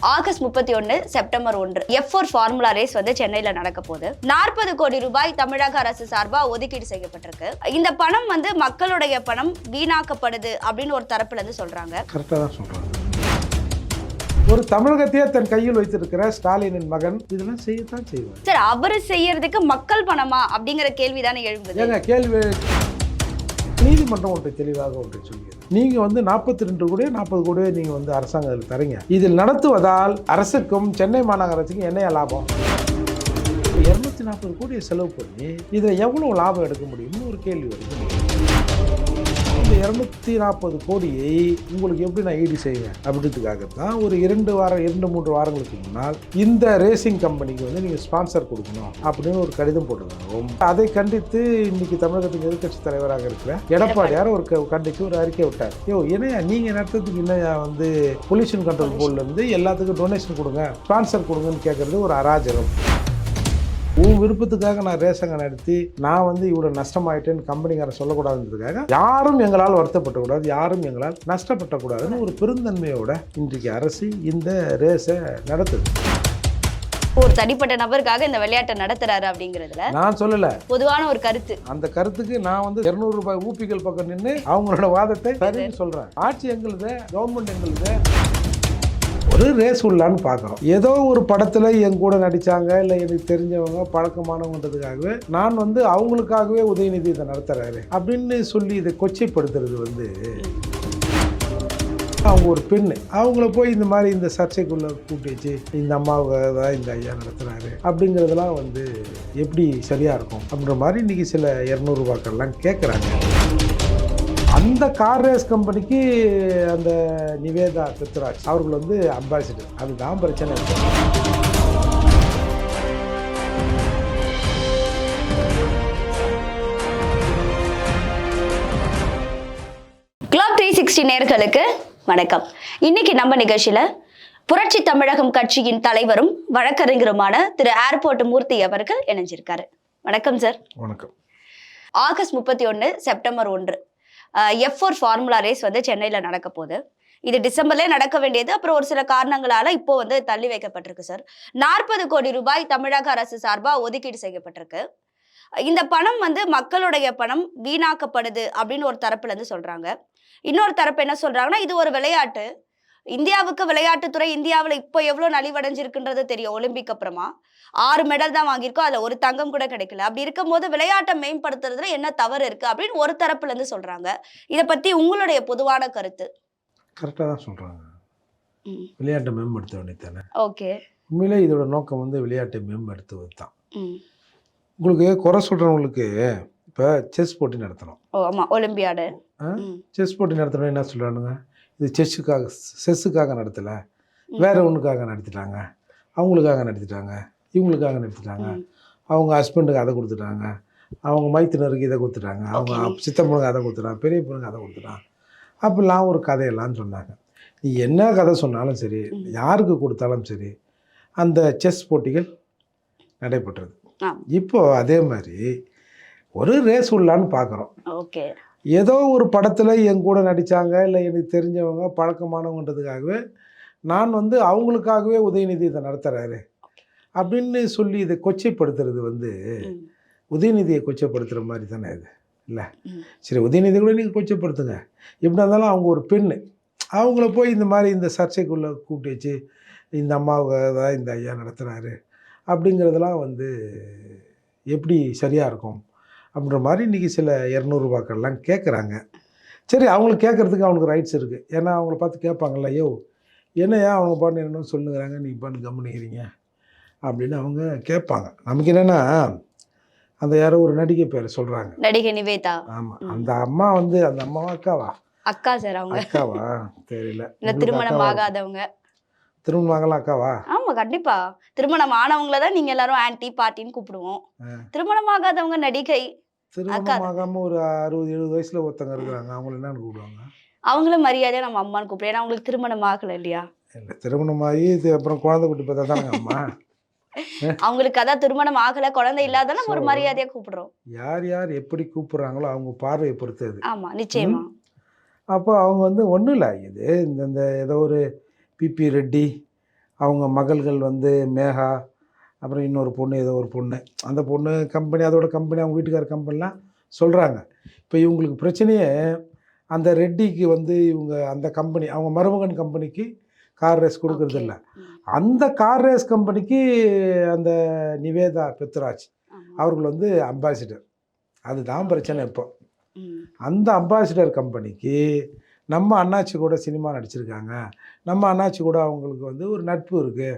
August முப்பத்தி ஒன்று September ஒன்று. எஃப் ஃபோர் ஃபார்முலா ரேஸ் வந்து சென்னையில நடக்க போகுது. நாற்பது கோடி ரூபாய் தமிழக அரசு சார்பா ஒதுக்கீடு செய்யப்பட்டிருக்கு. இந்த பணம் வந்து மக்களுடைய பணம் வீணாக்கப்படுது அப்படின்னு ஒரு தரப்புல இருந்து சொல்றாங்க. கரெக்டாக தான் ஒரு தமிழகத்தையே தன் கையில் வைத்திருக்கிற ஸ்டாலினின் மகன் இதெல்லாம் செய்யத்தான் செய்வார். சார் அவரு செய்யறதுக்கு மக்கள் பணமா அப்படிங்கிற கேள்விதானே எழும்புது. ஏங்க கேள்வி. நீதிமன்றம் ஒன்றை தெளிவாக ஒன்றை சொல்கிறது நீங்கள் வந்து நாற்பத்தி ரெண்டு கோடியோ நாற்பது கோடியோ நீங்கள் வந்து அரசாங்கத்தில் தரீங்க. இதில் நடத்துவதால் அரசுக்கும் சென்னை மாநகராட்சிக்கும் என்ன லாபம்? இரநூத்தி நாற்பது கோடியை செலவு பண்ணி இதில் எவ்வளோ லாபம் எடுக்க முடியும்னு ஒரு கேள்வி வருது. இரநூத்தி நாற்பது கோடியை உங்களுக்கு எப்படி நான் ஈடு செய்வேன்? அப்படின்றதுக்காக தான் ஒரு இரண்டு வாரம் இரண்டு மூன்று வாரங்களுக்கு முன்னால் இந்த ரேசிங் கம்பெனிக்கு வந்து நீங்கள் ஸ்பான்சர் கொடுக்கணும் அப்படின்னு ஒரு கடிதம் போட்டிருந்தாகவும் அதை கண்டித்து இன்னைக்கு தமிழகத்தின் எதிர்க்கட்சி தலைவராக இருக்கிற எடப்பாடியார் ஒரு கண்டித்து ஒரு அறிக்கை விட்டார். யோ என்னையா நீங்கள் நடத்துறதுக்கு என்னையா வந்து பொல்யூஷன் கண்ட்ரோல் போர்ட்லேருந்து எல்லாத்துக்கும் டொனேஷன் கொடுங்க ஸ்பான்சர் கொடுங்கன்னு கேட்குறது ஒரு அராஜகம். உன் விருப்பத்துக்காக நான் ரேஷங்க நடத்தி நான் வந்து இவ்வளோ நஷ்டமாயிட்டேன்னு கம்பெனிக்காரன் சொல்லக்கூடாதுன்றதுக்காக யாரும் எங்களால் வருத்தப்படக்கூடாது யாரும் எங்களால் நஷ்டப்படக்கூடாதுன்னு ஒரு பெருந்தன்மையோட இன்றைக்கு அரசு இந்த ரேஸை நடத்துது. ஒரு தனிப்பட்ட நபருக்காக இந்த விளையாட்டை நடத்துறாரு அப்படிங்கிறதுல நான் சொல்லலை. பொதுவான ஒரு கருத்து. அந்த கருத்துக்கு நான் வந்து இருநூறு ரூபாய் ஊப்பிகள் பக்கம் நின்று அவங்களோட வாதத்தை சரின்னு சொல்கிறேன் ஆட்சி எங்களுது கவர்மெண்ட் எங்களுது. ஒரு ரேஸ் உள்ளான்னு பார்க்குறோம். ஏதோ ஒரு படத்தில் என் கூட நடித்தாங்க இல்லை எனக்கு தெரிஞ்சவங்க பழக்கமானவங்கன்றதுக்காகவே நான் வந்து அவங்களுக்காகவே உதயநிதி இதை நடத்துகிறாரு அப்படின்னு சொல்லி இதை கொச்சைப்படுத்துறது வந்து அவங்க ஒரு பெண் அவங்கள போய் இந்த மாதிரி இந்த சர்ச்சைக்குள்ளே கூட்டி வச்சு இந்த அம்மாவை தான் இந்த ஐயா நடத்துகிறாரு அப்படிங்கிறதெல்லாம் வந்து எப்படி சரியாக இருக்கும் அப்படின்ற மாதிரி இன்றைக்கி சில இரநூறுபாக்கள்லாம் கேட்குறாங்க அந்த கார் ரேஸ் கம்பெனிக்கு அந்த நிவேதா பித்ராஜ் அவர்கள் வந்து அம்பாசிடர் அதுதான் பிரச்சனை. கிளப் த்ரீ சிக்ஸ்டி நேர்களுக்கு வணக்கம். இன்னைக்கு நம்ம நிகழ்ச்சியில புரட்சி தமிழகம் கட்சியின் தலைவரும் வழக்கறிஞருமான திரு ஏர்போர்ட் மூர்த்தி அவர்கள் இணைஞ்சிருக்காரு. வணக்கம் சார் வணக்கம். ஆகஸ்ட் முப்பத்தி ஒன்று செப்டம்பர் ஒன்று. எஃப் ஃபோர் ஃபார்முலா ரேஸ் வந்து சென்னையில் நடக்க போகுது. இது டிசம்பர்லேயே நடக்க வேண்டியது. அப்புறம் ஒரு சில காரணங்களால இப்போ வந்து தள்ளி வைக்கப்பட்டிருக்கு சார் நாற்பது கோடி ரூபாய் தமிழக அரசு சார்பாக ஒதுக்கீடு செய்யப்பட்டிருக்கு. இந்த பணம் வந்து மக்களுடைய பணம் வீணாக்கப்படுது அப்படின்னு ஒரு தரப்புல இருந்து சொல்றாங்க. இன்னொரு தரப்பு என்ன சொல்றாங்கன்னா இது ஒரு விளையாட்டு. இந்தியாவுக்கு விளையாட்டுத்துறை இந்தியாவில் இப்போ எவ்வளோ நலிவடைஞ்சிருக்குன்றது தெரியும் ஒலிம்பிக் அப்புறமா. ஆறு மெடல் தான் வாங்கியிருக்கோம் அதில் ஒரு தங்கம் கூட கிடைக்கல. அப்படி இருக்கும்போது விளையாட்டை மேம்படுத்துறதுல என்ன தவறு இருக்கு அப்படின்னு ஒரு தரப்புல இருந்து சொல்றாங்க. இதை பத்தி உங்களுடைய பொதுவான கருத்து? கரெக்டாக தான் சொல்கிறாங்க விளையாட்டை மேம்படுத்த வேண்டியது தானே ஓகே. உண்மையிலே இதோட நோக்கம் வந்து விளையாட்டை மேம்படுத்துவது தான். உங்களுக்கு குறை சொல்கிறவங்களுக்கு இப்போ செஸ் போட்டி நடத்தணும். ஓ ஆமா ஒலிம்பியாடு. செஸ் போட்டி நடத்தணும் என்ன சொல்கிறானுங்க இது செஸ்ஸுக்காக செஸ்ஸுக்காக நடத்தலை. வேற ஒன்றுக்காக நடத்திட்டாங்க. அவங்களுக்காக நடத்திட்டாங்க. இவங்களுக்காக நடத்திட்டாங்க. அவங்க ஹஸ்பண்டுக்கு அதை கொடுத்துட்டாங்க. அவங்க மைத்தினருக்கு இதை கொடுத்துட்டாங்க. அவங்க. சித்தப்பனுக்கு அதை கொடுத்துட்டாங்க. பெரிய பொண்ணுக்கு அதை கொடுத்துட்டான் அப்படிலாம் ஒரு கதையெல்லாம் சொன்னாங்க. நீ என்ன கதை சொன்னாலும் சரி. யாருக்கு கொடுத்தாலும் சரி அந்த செஸ் போட்டிகள் நடைபெற்றது. இப்போ அதே மாதிரி ஒரு ரேஸ் உள்ளான்னு பார்க்குறோம். ஓகே. ஏதோ ஒரு படத்தில் என் கூட நடித்தாங்க இல்லை எனக்கு தெரிஞ்சவங்க பழக்கமானவன்றதுக்காகவே நான் வந்து அவங்களுக்காகவே உதயநிதி இதை நடத்துகிறாரு அப்படின்னு சொல்லி இதை கொச்சைப்படுத்துறது வந்து. உதயநிதியை கொச்சைப்படுத்துகிற மாதிரி தானே இது இல்லை. சரி உதயநிதி கூட நீங்கள் கொச்சைப்படுத்துங்க. எப்படி இருந்தாலும் அவங்க ஒரு பெண்ணு. அவங்கள போய் இந்த மாதிரி இந்த சர்ச்சைக்குள்ளே கூப்பிட்டு வச்சு இந்த அம்மாவை தான் இந்த ஐயா நடத்துகிறாரு அப்படிங்கிறதெல்லாம் வந்து எப்படி சரியாக இருக்கும்? அப்படின்ற மாதிரி இன்றைக்கி சில இரநூறுபாக்கள்லாம் கேட்குறாங்க சரி அவங்களுக்கு கேட்குறதுக்கு அவனுக்கு ரைட்ஸ் இருக்குது ஏன்னா அவங்கள பார்த்து கேட்பாங்கல்ல ஐயோ என்னையா அவங்க பாட்டு என்னன்னு சொல்லுங்கிறாங்க நீ பண்ணு கவனிக்கிறீங்க அப்படின்னு அவங்க கேட்பாங்க நமக்கு என்னென்னா அந்த யாரோ ஒரு நடிகை பேரை சொல்கிறாங்க நடிகை நிவேதா. ஆமாம். அந்த அம்மா வந்து அந்த அம்மாவா அக்காவா? அக்கா சார் அவங்க. அக்காவா? தெரியல. உங்களுக்கு திருமணம்? ஆகாதவங்க. திருமணம் ஆகலாம் அக்காவா? ஆமா கண்டிப்பா. திருமணம் ஆனவங்கள தான் நீங்க எல்லாரும் ஆன்டி பாட்டின்னு கூப்பிடுவோம். திருமணம் ஆகாதவங்க நடிகை திருமணம் ஆகாம ஒரு அறுபது எழுபது வயசுல ஒருத்தங்க இருக்கிறாங்க. அவங்கள என்னன்னு கூப்பிடுவாங்க? அவங்களும் மரியாதையா நம்ம அம்மான்னு கூப்பிடுவோம் ஏன்னா அவங்களுக்கு திருமணம் ஆகல இல்லையா? இல்லை திருமணமாகி இது அப்புறம் குழந்தை குட்டி பார்த்தா தானங்க அம்மா? அவங்களுக்கு அதான் திருமணம் ஆகல குழந்தை இல்லாத ஒரு மரியாதையா கூப்பிடுறோம். யார் யார் எப்படி கூப்பிடுறாங்களோ அவங்க பார்வையை பொறுத்து அது. ஆமா நிச்சயமா. அப்போ அவங்க வந்து ஒன்றும் இல்லை இது இந்த இந்த ஏதோ ஒரு பிபி ரெட்டி அவங்க மகள்கள் வந்து மேகா அப்புறம் இன்னொரு பொண்ணு ஏதோ ஒரு பொண்ணு அந்த பொண்ணு கம்பெனி அதோட கம்பெனி அவங்க வீட்டுக்கார கம்பெனிலாம் சொல்கிறாங்க இப்போ இவங்களுக்கு பிரச்சனையே அந்த ரெட்டிக்கு வந்து இவங்க அந்த கம்பெனி அவங்க மருமகன் கம்பெனிக்கு கார் ரேஸ் கொடுக்கறது Okay. இல்ல ம். அந்த கார் ரேஸ் கம்பெனிக்கு அந்த நிவேதா பெத்ராஜ். அவர்கள் வந்து அம்பாசிடர் அதுதான் பிரச்சனை இப்போ. அந்த அம்பாசிடர் கம்பெனிக்கு நம்ம அண்ணாச்சி கூட சினிமா நடிச்சிருக்காங்க நம்ம அண்ணாச்சி கூட அவங்களுக்கு வந்து ஒரு நட்பு இருக்குது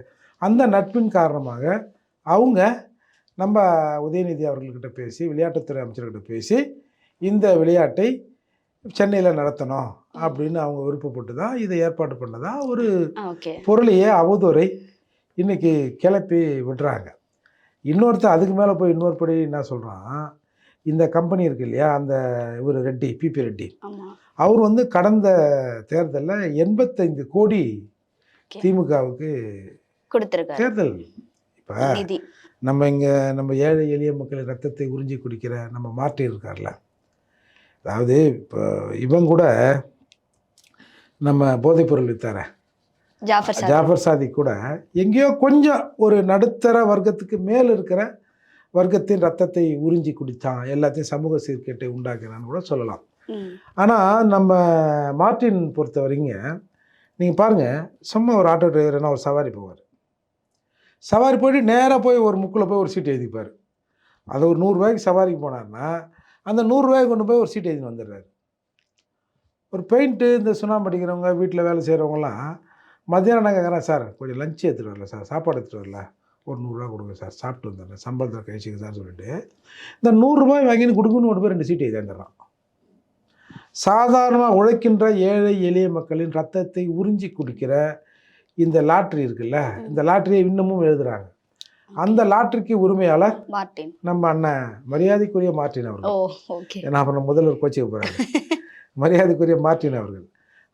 அந்த நட்பின் காரணமாக அவங்க நம்ம உதயநிதி அவர்கள்கிட்ட பேசி விளையாட்டுத்துறை அமைச்சர்கிட்ட பேசி இந்த விளையாட்டை சென்னையில் நடத்தணும் அப்படின்னு அவங்க விருப்பப்பட்டு தான் இதை ஏற்பாடு பண்ணதா ஒரு பொருளையே அவதூறை இன்னைக்கு கிளப்பி விடுறாங்க. இன்னொருத்தன் அதுக்கு மேலே போய் இன்னொரு படி என்ன சொல்கிறான் இந்த கம்பெனி இருக்கு இல்லையா அந்த இவர் ரெட்டி பிபி ரெட்டி. அவர் வந்து கடந்த தேர்தலில் எண்பத்தைந்து கோடி. திமுகவுக்கு கொடுத்திருக்காரு. தேர்தல் இப்போ நம்ம இங்கே நம்ம ஏழை எளிய மக்கள் ரத்தத்தை உறிஞ்சி குடிக்கிற நம்ம மார்ட்டின் இருக்கார்ல. அதாவது இப்போ இவன் கூட நம்ம போதைப்பொருள் வித்தார. ஜாஃபர் சாதிக். கூட எங்கேயோ கொஞ்சம் ஒரு நடுத்தர வர்க்கத்துக்கு மேல் இருக்கிற வர்க்கத்தின் ரத்தத்தை உறிஞ்சி குடித்தான். எல்லாத்தையும் சமூக சீர்கேட்டை உண்டாக்குறான்னு கூட சொல்லலாம். ஆனால் நம்ம மார்ட்டின் பொறுத்த வரைங்க நீங்கள் பாருங்கள் சும்மா ஒரு ஆட்டோ டிரைவர்னா ஒரு சவாரி போவார். சவாரி போயிட்டு நேராக போய் ஒரு முக்கில் போய் ஒரு சீட்டு எழுதிப்பார். அது ஒரு நூறுரூவாய்க்கு சவாரிக்கு போனார்னா அந்த நூறுரூவாய்க்கு கொண்டு போய் ஒரு சீட்டு எழுதி வந்துடுறாரு. ஒரு பெயிண்ட்டு இந்த சுண்ணாம்பு அடிக்கிறவங்க வீட்டில் வேலை செய்கிறவங்கலாம் மத்தியானம் நாங்கள் கேட்குறேன் சார் கொஞ்சம் லஞ்ச் எடுத்துகிட்டு வரல சார். சாப்பாடு எடுத்துகிட்டு வரல. ஒரு நூறுரூவா கொடுங்க சார். சாப்பிட்டு வந்துடுறேன். சம்பளத்தில் கழிச்சிங்க சார் சொல்லிட்டு இந்த நூறுரூபாய் வாங்கின்னு கொடுக்குன்னு ஒன்று போய் ரெண்டு சீட்டு எழுதி சாதாரணமாக உழைக்கின்ற ஏழை எளிய மக்களின் ரத்தத்தை உறிஞ்சி குடிக்கிற இந்த லாட்ரி இருக்குல்ல இந்த லாட்டரியை இன்னமும் எழுதுறாங்க. அந்த லாட்டரிக்கு உரிமையாளர் நம்ம அண்ணன் மரியாதைக்குரிய மார்ட்டின் ஓ அவர்கள் ஏன்னா அப்புறம் முதல்வர் கோச்சிக்க போகிறாங்க மரியாதைக்குரிய மார்ட்டின் அவர்கள்.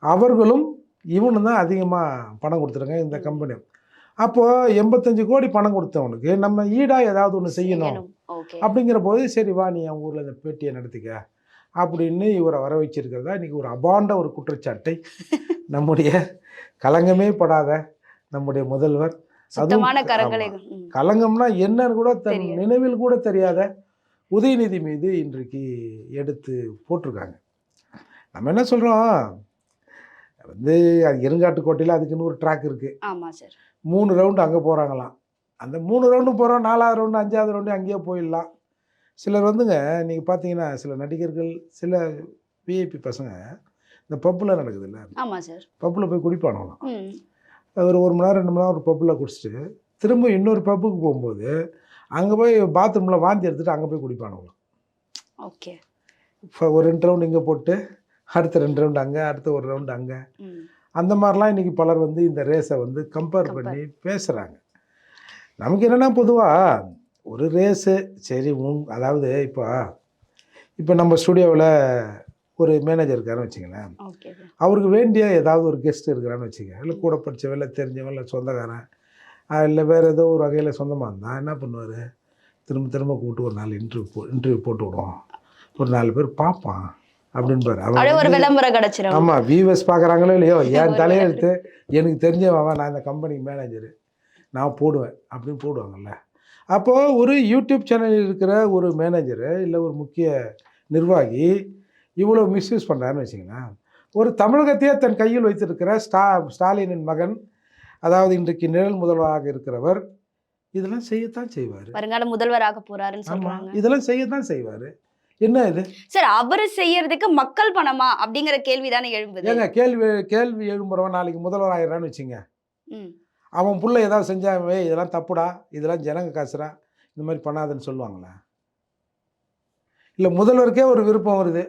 அவர்களும் இவனு தான் அதிகமாக பணம் கொடுத்துருங்க இந்த கம்பெனி அப்போது எண்பத்தஞ்சு கோடி பணம் கொடுத்தவனுக்கு நம்ம ஈடாக ஏதாவது ஒன்று செய்யணும் அப்படிங்கிற போது சரி வா நீ அவங்க ஊரில் இந்த பேட்டியை நடத்திக்க. அப்படின்னு இவரை வர வச்சிருக்கிறதா இன்றைக்கி ஒரு அபாண்ட ஒரு குற்றச்சாட்டை நம்முடைய கலங்கமே படாத நம்முடைய முதல்வர். கலங்கம்னா என்னன்னு கூட தன். நினைவில் கூட தெரியாத உதயநிதி மீது இன்றைக்கு எடுத்து போட்டிருக்காங்க. நம்ம என்ன சொல்கிறோம் வந்து அது இருங்காட்டுக்கோட்டையில் அதுக்குன்னு ஒரு ட்ராக் இருக்குது ஆமா சார் மூணு ரவுண்டு அங்கே போகிறாங்களாம் அந்த மூணு ரவுண்டு போகிறோம் நாலாவது ரவுண்டு அஞ்சாவது ரவுண்டு அங்கேயே போயிடலாம். சிலர் வந்துங்க நீங்கள் பார்த்தீங்கன்னா சில நடிகர்கள் சில விஐபி பசங்க இந்த பப்பில் நடக்குதுல்ல? ஆமா சார் பப்பில் போய் குடிப்பானுங்களாம் ம். ஒரு ஒரு மணி நேரம் ரெண்டு மணி நேரம் ஒரு பப்பில் குடிச்சிட்டு திரும்ப இன்னொரு பப்புக்கு போகும்போது அங்கே போய் பாத்ரூமில் வாந்தி எடுத்துட்டு அங்கே போய் குடிப்பானுங்களாம் ஓகே. இப்போ ஒரு ரெண்டு ரவுண்டு இங்கே போட்டு அடுத்த ரெண்டு ரவுண்டு அங்கே அடுத்த ஒரு ரவுண்டு அங்கே. அந்த மாதிரிலாம் இன்றைக்கி பலர் வந்து இந்த ரேஸை வந்து கம்பேர். பண்ணி பேசுகிறாங்க நமக்கு என்னென்னா பொதுவாக ஒரு ரேஸு சரி உங் அதாவது இப்போ இப்போ நம்ம ஸ்டுடியோவில் ஒரு மேனேஜர் இருக்காருன்னு வச்சுங்களேன் அவருக்கு வேண்டிய ஏதாவது ஒரு கெஸ்ட் இருக்கிறான்னு வச்சுக்க இல்லை கூட படித்தவன் இல்லை தெரிஞ்சவன் இல்லை சொந்தக்காரன் இல்லை வேறு ஏதோ ஒரு வகையில் சொந்தமாக இருந்தால் என்ன பண்ணுவார்? திரும்ப திரும்ப கூப்பிட்டு ஒரு நாள் இன்டர்வியூ போ இன்டர்வியூ போட்டு விடுவோம் ஒரு நாலு பேர் பார்ப்பான் அப்படின்பாரு. அவன் ஆமாம் வியூவர்ஸ் பார்க்குறாங்களோ இல்லையோ என் தலையெழுத்து எனக்கு தெரிஞ்சவன் நான் இந்த கம்பெனிக்கு மேனேஜரு நான் போடுவேன் அப்படின்னு போடுவாங்கல்ல. அப்போது ஒரு யூடியூப் சேனலில் இருக்கிற ஒரு மேனேஜரு இல்லை ஒரு முக்கிய நிர்வாகி இவ்வளோ மிஸ்யூஸ் பண்ணுறாருன்னு வச்சிங்களேன் ஒரு தமிழகத்தையே தன் கையில் வைத்திருக்கிற ஸ்டா ஸ்டாலினின் மகன் அதாவது இன்றைக்கு நிழல் முதல்வராக இருக்கிறவர் இதெல்லாம் செய்யத்தான் செய்வார். வருங்கால முதல்வராக போறாருன்னு சொல்றாங்க. இதெல்லாம் செய்யத்தான் செய்வார். என்ன இது? சார் அவரு செய்யறதுக்கு மக்கள் பணமா? அப்படிங்கிற கேள்விதானே எழும்புது. ஏங்க கேள்வி கேள்வி எழும்புறவன் நாளைக்கு முதல்வர் ஆயிடுறான்னு வச்சுங்க அவன் புள்ள ஏதாவது செஞ்சான் "ஏய், இதெல்லாம் தப்புடா. இதெல்லாம் ஜனங்க காசுடா. இந்த மாதிரி பண்ணாதுன்னு சொல்லுவாங்களா. இல்லை முதல்வருக்கே ஒரு விருப்பம் வருது.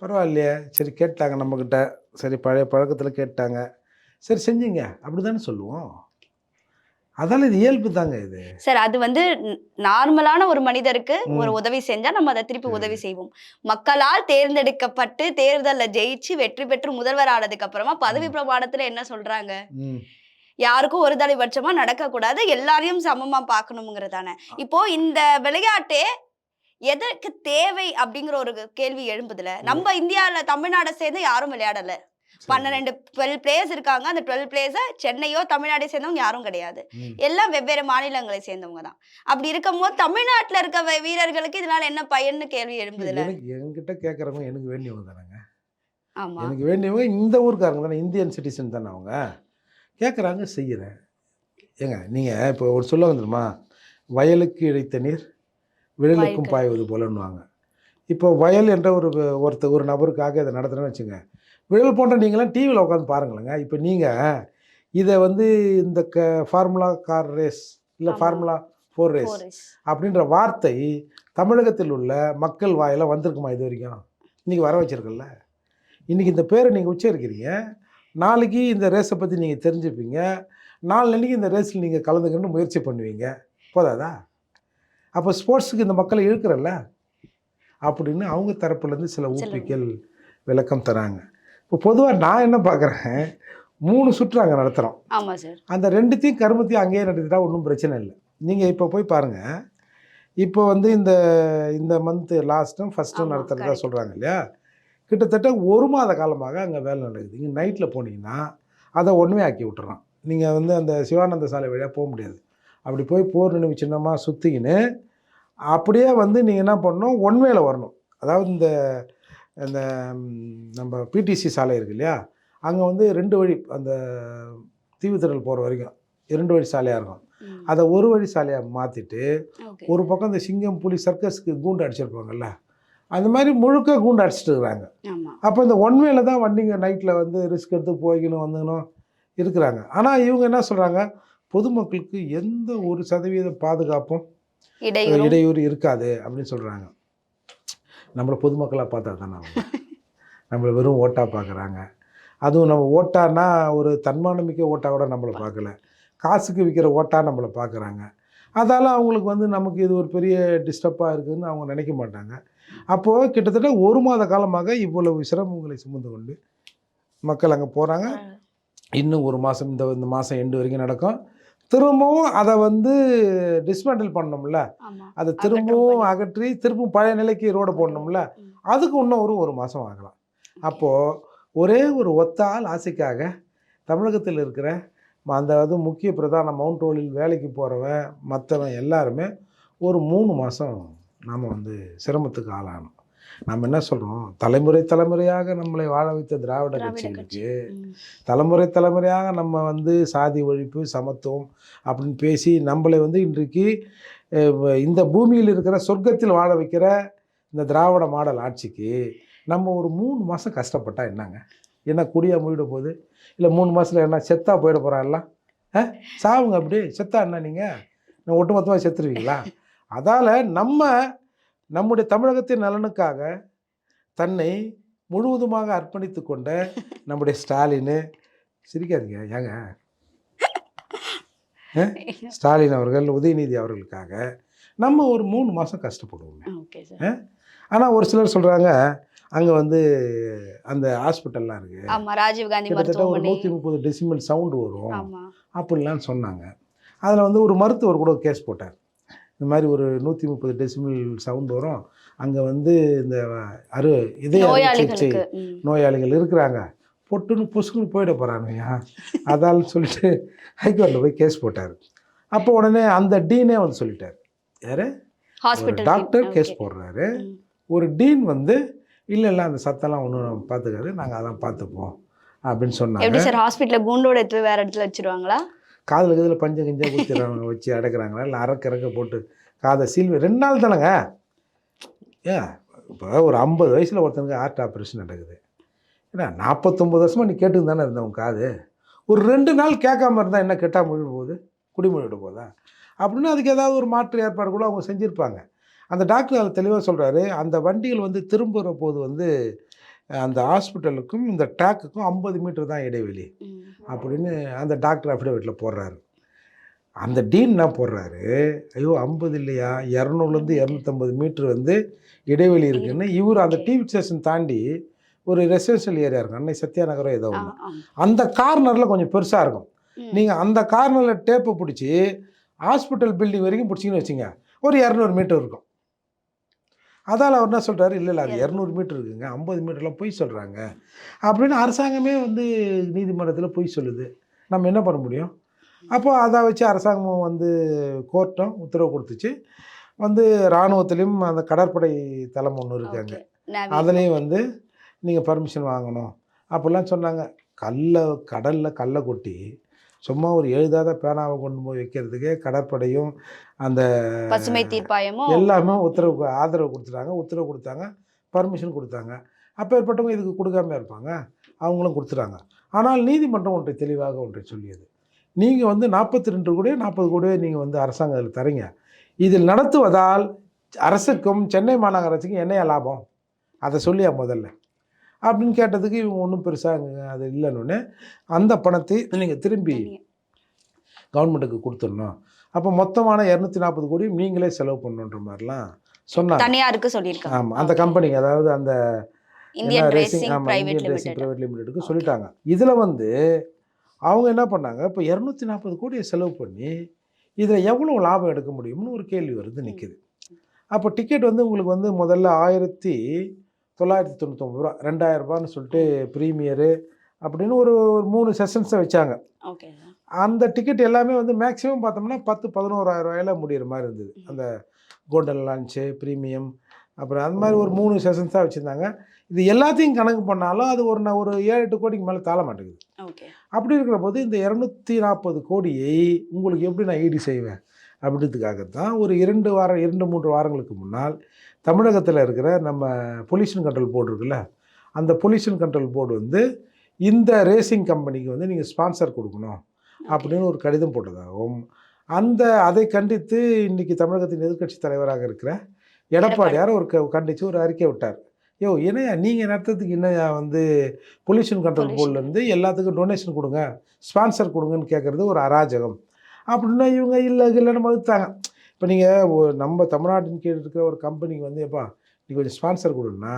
பரவாயில்லையே. சரி கேட்டாங்க நம்மக்கிட்ட சரி பழைய பழக்கத்தில் கேட்டாங்க. சரி செஞ்சீங்க. அப்படி தானே சொல்லுவோம். அதால இது இயல்பு தாங்க இது. சார் அது வந்து நார்மலான ஒரு மனிதருக்கு. ஒரு உதவி செஞ்சா நம்ம அதை திருப்பி. உதவி செய்வோம். மக்களால் தேர்ந்தெடுக்கப்பட்டு தேர்தல்ல ஜெயிச்சு வெற்றி பெற்று முதல்வர் ஆனதுக்கு அப்புறமா பதவி பிரமாணத்துல என்ன சொல்றாங்க? யாருக்கும் ஒரு தலைபட்சமா நடக்க கூடாது எல்லாரையும் சமமா பார்க்கணுங்கிறதானே இப்போ இந்த விளையாட்டே எதற்கு தேவை அப்படிங்கிற ஒரு கேள்வி எழும்புதுல? நம்ம இந்தியால தமிழ்நாடை சேர்ந்து யாரும் விளையாடல. பன்னிரெண்டு டுவெல் பிளேயர்ஸ் இருக்காங்க. அந்த டுவெல் பிளேயர்ஸை சென்னையோ தமிழ்நாடை சேர்ந்தவங்க யாரும் கிடையாது. எல்லாம் வெவ்வேறு மாநிலங்களை சேர்ந்தவங்க தான். அப்படி இருக்கும்போது தமிழ்நாட்டுல இருக்க வீரர்களுக்கு இதனால என்ன பயன்னு கேள்வி எழும்புதுல? என்கிட்ட கேட்குறவங்க எனக்கு வேண்டியவங்க தானேங்க. ஆமா. எனக்கு வேண்டியவங்க இந்த ஊருக்காரங்க தானே இந்தியன் சிட்டிசன் தானே அவங்க. கேட்குறாங்க செய்கிறேன் ஏங்க நீங்கள் இப்போ ஒரு சொல்ல வந்துருமா? வயலுக்கு இழைத்த நீர் விழலுக்கும் வாய்க்கு. பாய்வது போலன்னுவாங்க. இப்போ வயல் என்ற ஒரு ஒருத்தர் ஒரு நபருக்காக இதை நடத்துகிறேன்னு வச்சுங்க. விழல் போன்ற நீங்களாம் டிவியில் உட்காந்து பாருங்களேங்க. இப்போ நீங்கள் இதை வந்து இந்த க ஃபார்முலா கார் ரேஸ் இல்லை. Formula four race. அப்படின்ற வார்த்தை தமிழகத்தில் உள்ள மக்கள் வாயில வந்திருக்குமா இது வரைக்கும்? இன்றைக்கி வர வச்சிருக்கல இன்றைக்கி இந்த பேரை நீங்கள் உச்சரிக்கிறீங்க. நாளைக்கு இந்த ரேஸை பற்றி நீங்கள் தெரிஞ்சுப்பீங்க. நாளைக்கு இந்த ரேஸில் நீங்கள் கலந்துக்கணும்னு முயற்சி பண்ணுவீங்க. போதாதா? அப்போ ஸ்போர்ட்ஸுக்கு இந்த மக்களை இழுக்கிறல்ல? அப்படின்னு அவங்க தரப்புலேருந்து சில ஊக்குவிக்கல் விளக்கம் தராங்க. இப்போ பொதுவாக நான் என்ன பார்க்குறேன் மூணு சுற்று அங்கே நடத்துகிறோம் சார் அந்த ரெண்டுத்தையும் கருமத்தையும் அங்கேயே நடத்திட்டா ஒன்றும் பிரச்சனை இல்லை. நீங்கள் இப்போ போய் பாருங்கள் இப்போ வந்து இந்த இந்த மந்த்து லாஸ்ட்டும் ஃபஸ்ட்டும் நடத்துகிறதா. சொல்கிறாங்க இல்லையா? கிட்டத்தட்ட ஒரு மாத காலமாக அங்கே வேலை நடக்குது. இங்கே நைட்டில் போனீங்கன்னா அதை ஒன்றுமே ஆக்கி விட்டுறான் நீங்கள் வந்து அந்த சிவானந்த சாலை வழியாக போக முடியாது. அப்படி போய் போர் நினைவு சின்னமாக சுற்றிக்கின்னு அப்படியே வந்து நீங்கள் என்ன பண்ணணும்? ஒன்வேல வரணும். அதாவது இந்த இந்த நம்ம பிடிசி சாலை இருக்கு இல்லையா? அங்கே வந்து ரெண்டு வழி அந்த தீவுத்திடல் போகிற வரைக்கும் இரண்டு வழி சாலையாக இருக்கும். அதை ஒரு வழி சாலையாக மாற்றிட்டு. ஒரு பக்கம் இந்த சிங்கம் புலி சர்க்கஸ்க்கு கூண்டு அடிச்சிருப்பாங்கல்ல? அந்த மாதிரி முழுக்க கூண்டு அடிச்சிட்டு இருக்கிறாங்க. அப்போ இந்த ஒன் வேல தான் வண்டிங்க நைட்டில் வந்து ரிஸ்க் எடுத்து போய்க்கணும் வந்துக்கணும் இருக்கிறாங்க. ஆனால் இவங்க என்ன சொல்கிறாங்க பொதுமக்களுக்கு எந்த ஒரு சதவீத பாதுகாப்பும் இடையூறு இருக்காது அப்படின்னு சொல்கிறாங்க நம்மளை பொதுமக்களாக பார்த்தா தானே நம்மளை வெறும் ஓட்டாக பார்க்குறாங்க. அதுவும் நம்ம ஓட்டானா ஒரு தன்மானமிக்க ஓட்டா கூட நம்மளை பார்க்கல. காசுக்கு விற்கிற ஓட்டா நம்மளை பார்க்குறாங்க. அதால் அவங்களுக்கு வந்து நமக்கு இது ஒரு பெரிய டிஸ்டர்பாக இருக்குதுன்னு அவங்க நினைக்க மாட்டாங்க. அப்போது கிட்டத்தட்ட ஒரு மாத காலமாக இவ்வளவு சிரமங்களை சுமந்து கொண்டு மக்கள் அங்கே போகிறாங்க இன்னும் ஒரு மாதம் இந்த இந்த மாதம் எண்டு வரைக்கும் நடக்கும். திரும்பவும் அதை வந்து டிஸ்மேண்டில் பண்ணணும்ல. அதை திரும்பவும். அகற்றி திரும்பவும் பழைய நிலைக்கு ரோட போடணும்ல. அதுக்கு இன்னும் ஒரு ஒரு மாதம் ஆகலாம். அப்போது ஒரே ஒரு ஒத்த ஆள் ஆசைக்காக தமிழகத்தில் இருக்கிற அந்த அது முக்கிய பிரதான மவுண்ட் ரோலில் வேலைக்கு போகிறவன் மற்றவன் எல்லாருமே ஒரு மூணு மாதம் நாம் வந்து சிரமத்துக்கு ஆளானோம் நம்ம என்ன சொல்கிறோம் தலைமுறை தலைமுறையாக நம்மளை வாழ வைத்த திராவிட கட்சிகளுக்கு. தலைமுறை தலைமுறையாக நம்ம வந்து சாதி ஒழிப்பு சமத்துவம் அப்படின்னு பேசி நம்மளை வந்து இன்றைக்கு இந்த பூமியில் இருக்கிற சொர்க்கத்தில் வாழ வைக்கிற இந்த திராவிட மாடல் ஆட்சிக்கு நம்ம ஒரு மூணு மாதம் கஷ்டப்பட்டா என்னங்க? என்ன குடியா முழிட போகுது? இல்லை மூணு மாதத்தில் என்ன செத்தா போயிட போகிறான் எல்லாம்? ஆ சாவுங்க அப்படி. செத்தா என்ன நீங்கள் ஒட்டுமொத்தமாக செத்துருவீங்களா? அதால் நம்ம நம்முடைய தமிழகத்தின் நலனுக்காக தன்னை முழுவதுமாக அர்ப்பணித்து கொண்ட நம்முடைய ஸ்டாலின். சிரிக்காதீங்க ஏங்க? ஸ்டாலின் அவர்கள் உதயநிதி அவர்களுக்காக நம்ம ஒரு மூணு மாதம் கஷ்டப்படுவோங்க. ஆனால் ஒரு சிலர் சொல்கிறாங்க அங்கே வந்து அந்த ஹாஸ்பிட்டல்லாம் இருக்குது ஆமா ராஜீவ் காந்தி கிட்டத்தட்ட ஒரு நூற்றி முப்பது டெசிமல் சவுண்டு வரும் அப்படிலாம் சொன்னாங்க. அதில் வந்து ஒரு மருத்துவர் கூட கேஸ் போட்டார். இந்த மாதிரி ஒரு நூற்றி முப்பது டெசிமல் சவுண்ட் வரும். அங்கே வந்து இந்த அரு இதய சிகிச்சை. நோயாளிகள் இருக்கிறாங்க. பொட்டுன்னு புசுக்குன்னு போயிட போகிறானுயா அதால் சொல்லிட்டு ஹைகோர்ட்டில் போய் கேஸ் போட்டார். அப்போ உடனே அந்த டீனே வந்து சொல்லிட்டார். யார்? டாக்டர். கேஸ் போடுறாரு. ஒரு டீன் வந்து இல்லை இல்லை அந்த சத்தம்லாம் ஒன்றும் பார்த்துக்காது நாங்கள் அதான் பார்த்துப்போம் அப்படின்னு சொன்னாங்க எப்படி சார்? ஹாஸ்பிட்டல்ல கூண்டோட எடுத்து வேற இடத்துல வச்சிருவாங்களா? காதில் கதில் பஞ்சம் கஞ்சா ஊற்றிடுறாங்க வச்சு அடக்குறாங்களா? இல்லை அறக்க இறக்க போட்டு காதை சீல் ரெண்டு நாள் தானேங்க? ஏன் இப்போ ஒரு ஐம்பது வயசில் ஒருத்தனுக்கு ஹார்ட் ஆப்ரேஷன் நடக்குது. ஏன்னா நாற்பத்தொம்பது வருஷமாக நீ கேட்டுக்கு தானே இருந்தவன் காது. ஒரு ரெண்டு நாள் கேட்காம இருந்தால் என்ன கெட்டால் முழுவிட போகுது? குடிமொழிவிட போதா? அப்படின்னா அதுக்கு ஏதாவது ஒரு மாற்று ஏற்பாடு கூட அவங்க செஞ்சுருப்பாங்க. அந்த டாக்டர் அதில் தெளிவாக சொல்கிறாரு அந்த வண்டிகள் வந்து திரும்புகிற போது வந்து அந்த ஹாஸ்பிட்டலுக்கும் இந்த ட்ராக்குக்கும் ஐம்பது மீட்டர் தான் இடைவெளி. அப்படின்னு அந்த டாக்டர் அஃபிடவிட்டில் போடுறாரு. அந்த டீன் என்ன போடுறாரு? ஐயோ ஐம்பது இல்லையா? இரநூறுலேருந்து இரநூத்தம்பது மீட்டர் வந்து இடைவெளி இருக்குன்னு இவர் அந்த டிவி ஸ்டேஷன் தாண்டி ஒரு ரெசிடென்ஷியல் ஏரியா இருக்கும் அன்னை சத்யா நகரம் ஏதோ ஒன்று. அந்த கார்னரில் கொஞ்சம் பெருசாக இருக்கும். நீங்கள் அந்த கார்னரில் டேப்பை பிடிச்சி ஹாஸ்பிட்டல் பில்டிங் வரைக்கும் பிடிச்சிங்கன்னு வச்சுங்க ஒரு இரநூறு மீட்டர் இருக்கும். அதால் அவர் என்ன சொல்கிறாரு இல்லை இல்லை அது இரநூறு மீட்டர் இருக்குங்க. ஐம்பது மீட்டர்லாம் பொய் சொல்கிறாங்க அப்படின்னு அரசாங்கமே வந்து நீதிமன்றத்தில் பொய் சொல்லுது. நம்ம என்ன பண்ண முடியும்? அப்போ அதை வச்சு அரசாங்கம் வந்து கோர்ட்டும் உத்தரவு கொடுத்துச்சு. வந்து இராணுவத்திலையும் அந்த கடற்படை தளம் ஒன்று இருக்காங்க. அதுலேயும் வந்து நீங்கள் பர்மிஷன் வாங்கணும். அப்படிலாம் சொன்னாங்க கல்லை கடலில் கல்லை கொட்டி சும்மா ஒரு எழுதாத பேனாவை கொண்டு போய் வைக்கிறதுக்கே கடற்படையும் அந்த பசுமை தீர்ப்பாயமும் எல்லாமே உத்தரவு ஆதரவு கொடுத்துட்டாங்க. உத்தரவு கொடுத்தாங்க பர்மிஷன் கொடுத்தாங்க. அப்பேற்பட்டவங்க இதுக்கு கொடுக்காம இருப்பாங்க. அவங்களும் கொடுத்துட்டாங்க. ஆனால் நீதிமன்றம் ஒன்றை தெளிவாக ஒன்றை சொல்லியது. நீங்கள் வந்து நாற்பத்தி ரெண்டு கோடியோ நாற்பது கோடியோ நீங்கள் வந்து அரசாங்கத்தில் தரீங்க. இதில் நடத்துவதால் அரசுக்கும் சென்னை மாநகராட்சிக்கும் என்னையா லாபம்? அதை சொல்லியா முதல்ல? அப்படின்னு கேட்டதுக்கு இவங்க ஒன்றும் பெருசாக அது இல்லைன்னு அந்த பணத்தை நீங்கள் திரும்பி கவர்மெண்ட்டுக்கு கொடுத்துடணும். அப்போ மொத்தமான இரநூத்தி நாற்பது கோடி நீங்களே செலவு பண்ணணுன்ற மாதிரிலாம் சொன்னாங்க. தனியாருக்கு சொல்லியிருக்காங்க. ஆமாம் அந்த கம்பெனிக்கு அதாவது அந்த இந்தியன் ரேசிங் பிரைவேட் லிமிடெடுக்கு சொல்லிட்டாங்க. இதில் வந்து அவங்க என்ன பண்ணாங்க இப்போ இரநூத்தி நாற்பது கோடியை செலவு பண்ணி இதில் எவ்வளோ லாபம் எடுக்க முடியும்னு ஒரு கேள்வி வருது நிற்குது அப்போ டிக்கெட் வந்து உங்களுக்கு வந்து முதல்ல ஆயிரத்தி தொள்ளாயிரத்தி தொண்ணூத்தொம்பது ரூபா ரெண்டாயிரம் ரூபான்னு சொல்லிட்டு ப்ரீமியரு அப்படின்னு ஒரு ஒரு மூணு செஷன்ஸை வச்சாங்க. ஓகே அந்த டிக்கெட் எல்லாமே வந்து மேக்ஸிமம் பார்த்தோம்னா பத்து பதினோராயிரம் ரூபாயில முடியிற மாதிரி இருந்தது. அந்த கோல்டன் லான்ச்சு ப்ரீமியம் அப்புறம் அந்த மாதிரி ஒரு மூணு செஷன்ஸாக வச்சுருந்தாங்க. இது எல்லாத்தையும் கணக்கு பண்ணாலும் அது ஒரு ந- ஒரு ஏழு எட்டு கோடிக்கு மேலே தாழ மாட்டேங்குது. அப்படி இருக்கிற போது இந்த இரநூத்தி நாற்பது கோடியை உங்களுக்கு எப்படி நான் ஈடு செய்வேன்? அப்படின்றதுக்காகத்தான் ஒரு இரண்டு வாரம் இரண்டு மூன்று வாரங்களுக்கு முன்னால் தமிழகத்தில் இருக்கிற நம்ம பொல்யூஷன் கண்ட்ரோல் போர்டு இருக்குல்ல அந்த பொல்யூஷன் கண்ட்ரோல் போர்டு வந்து இந்த ரேசிங் கம்பெனிக்கு வந்து நீங்கள் ஸ்பான்சர் கொடுக்கணும் அப்படின்னு ஒரு கடிதம் போட்டதாகவும் அந்த அதை கண்டித்து இன்னைக்கு தமிழகத்தின் எதிர்க்கட்சி தலைவராக இருக்கிற எடப்பாடியார் ஒரு க கண்டித்து ஒரு அறிக்கை விட்டார். யோ என்னையா நீங்கள் நடத்துறதுக்கு என்னையா வந்து பொல்யூஷன் கண்ட்ரோல் Pollution. போர்ட்லேருந்து எல்லாத்துக்கும் டொனேஷன் கொடுங்க ஸ்பான்சர் கொடுங்கன்னு கேட்குறது ஒரு அராஜகம். அப்படின்னா இவங்க இல்லை இல்லைன்னு மறுத்தாங்க. இப்போ நீங்கள் நம்ம தமிழ்நாட்டின் கீழ் இருக்கிற ஒரு கம்பெனிக்கு வந்து எப்பா நீ கொஞ்சம் ஸ்பான்சர் கொடுன்னா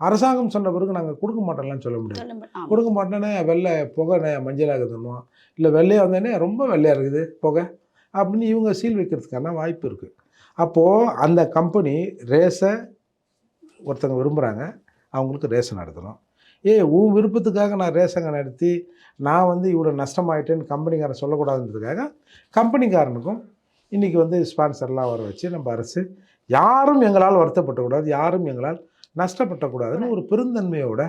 அரசாங்கம் சொன்ன பிறகு நாங்கள் கொடுக்க மாட்டோம்லாம் சொல்ல ஆமா. கொடுக்க மாட்டேனே வெள்ளை புகை மஞ்சளாகுதுன்னும் இல்லை வெள்ளையாக வந்தேனே ரொம்ப வெள்ளையாக இருக்குது புகை. அப்படின்னு இவங்க சீல் வைக்கிறதுக்கான வாய்ப்பு இருக்குது அப்போது அந்த கம்பெனி ரேஸை ஒருத்தங்க விரும்புகிறாங்க அவங்களுக்கு ரேஸை நடத்தணும். ஏ உன் விருப்பத்துக்காக நான் ரேஸங்க நடத்தி நான் வந்து இவ்வளோ நஷ்டமாயிட்டேன்னு கம்பெனிக்காரன் சொல்லக்கூடாதுன்றதுக்காக கம்பெனிக்காரனுக்கும் இன்றைக்கி வந்து ஸ்பான்சர்லாம் வர வச்சு நம்ம அரசு யாரும் எங்களால் வருத்தப்படக்கூடாது யாரும் எங்களால் நஷ்டப்படக்கூடாதுன்னு ஒரு பெருந்தன்மையோட